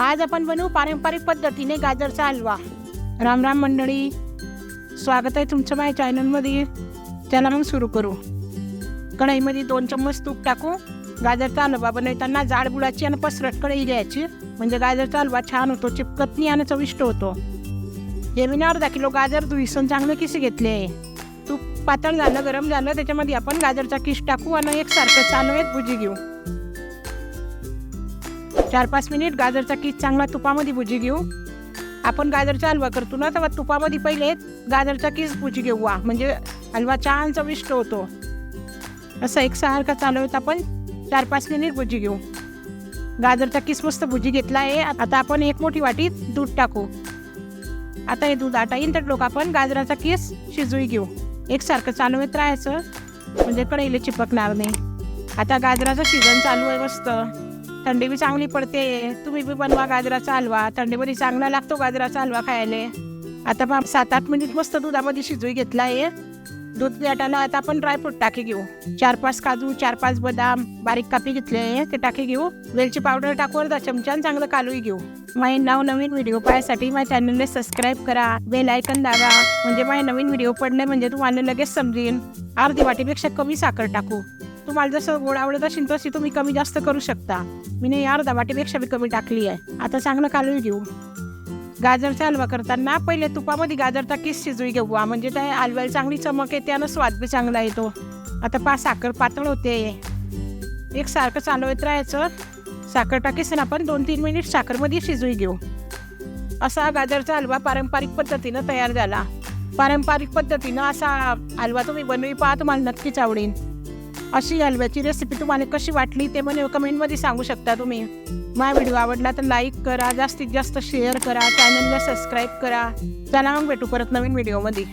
आज आपण बनवू पारंपरिक पद्धतीने गाजरचा हलवा. राम राम मंडळी. स्वागत आहे तुमचं माझ्या चॅनलमध्ये चला मग सुरू करू. कढईमध्ये दोन चम्मच तूप टाकू. गाजरचा हलवा बनवताना जाड बुडाची आणि पसरट कढई घ्यायची. म्हणजे गाजरचा हलवा छान होतो चिपकत नाही आणि चविष्ट होतो. हे मी अर्धा किलो गाजर धुईसून चांगले किसे घेतले. तूप पातळ झालं गरम झालं त्याच्यामध्ये आपण गाजरचा किस टाकू आणि एकसारखं चालवेत भुजी घेऊ. चार पाच मिनिट गाजरचा किस चांगला तुपामध्ये भुजी घेऊ. आपण गाजरचा हलवा करतो ना तेव्हा तुपामध्ये पहिले गाजरचा किस भुजी घेऊ. वा म्हणजे हलवा छान चविष्ट होतो. असं एक सारखा चालवत आपण चार पाच मिनिट भुजी घेऊ. गाजरचा किस मस्त भुजी घेतला आहे. आता आपण एक मोठी वाटी दूध टाकू. आता हे दूध आटा येईन तर लोक आपण गाजराचा किस शिजवी घेऊ. एकसारखं चालवत राहायचं. म्हणजे कडेले चिपकणार नाही. आता गाजराचं सीझन चालू आहे मस्त. थंडी बी चांगली पडते. तुम्ही बी बनवा गाजराचा हलवा. थंडीमध्ये चांगला लागतो गाजराचा हलवा खायला. आता पहा सात आठ मिनिट मस्त दुधामध्ये शिजवी घेतला आहे दूध पेटायला आता आपण ड्रायफ्रूट टाकी घेऊ. चार पाच काजू चार पाच बदाम बारीक कापी घेतले आहे ते टाकी घेऊ. वेलची पावडर टाकू अर्धा चमचा चांगलं कालूही घेऊ. माझे नाव नवीन व्हिडिओ पाहण्यासाठी माझ्या चॅनलला सबस्क्राईब करा. बेल आयकन दाबा. म्हणजे माझे नवीन व्हिडिओ पडले म्हणजे तुम्हाला लगेच समजेल. अर्धी वाटीपेक्षा कमी साखर टाकू. तुम्हाला जसं गोड आवडत असेल तशी तुम्ही कमी जास्त करू शकता. मी नाही अर्धा वाटीपेक्षा बी कमी टाकली आहे. आता चांगलं कालून घेऊ. गाजरचा हलवा करताना पहिले तुपामध्ये गाजरचा किस शिजवी घेऊ. म्हणजे त्या हलव्याला चांगली चमक येते आणि स्वाद बी चांगला येतो. आता पा साखर पातळ होते. एक सारखं चालवत राहायचं. साखर टाकीसन आपण दोन तीन मिनिट साखरमध्ये शिजवी घेऊ. असा गाजरचा हलवा पारंपरिक पद्धतीनं तयार झाला. पारंपरिक पद्धतीनं असा हलवा तुम्ही बनवी पहा तुम्हाला नक्कीच आवडेल. अशी हलव्याची रेसिपी तुम्हाला कशी वाटली ते म्हणे कमेंटमध्ये सांगू शकता तुम्ही. माझा व्हिडिओ आवडला तर लाईक करा जास्तीत जास्त शेअर करा चॅनलला सबस्क्राईब करा. चला मग भेटू परत नवीन व्हिडिओमध्ये